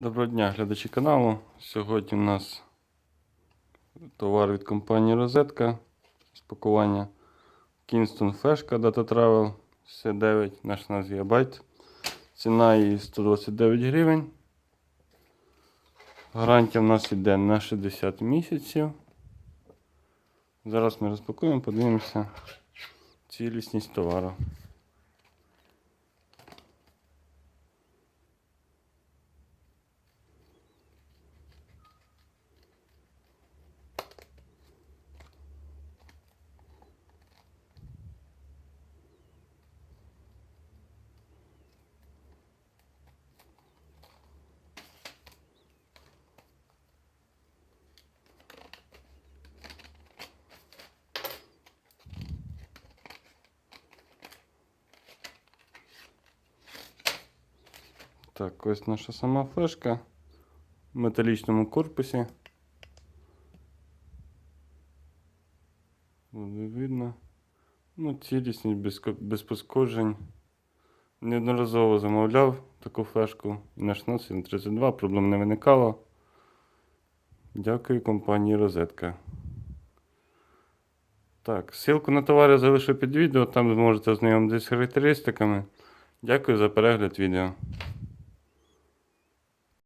Доброго дня, глядачі каналу. Сьогодні у нас товар від компанії Розетка. Спакування Kingston Flash Data Travel C9 на 16 ГБ. Ціна її 129 гривень. Гарантія в нас йде на 60 місяців. Зараз ми розпакуємо, подивимося цілісність товару. Так, ось наша сама флешка в металічному корпусі. Буде видно. Ну, цілісність без, без пошкоджень. Неодноразово замовляв таку флешку і на 16 на 32, проблем не виникало. Дякую компанії Розетка. Так, ссылку на товар я залишу під відео, там зможете ознайомитися з характеристиками. Дякую за перегляд відео.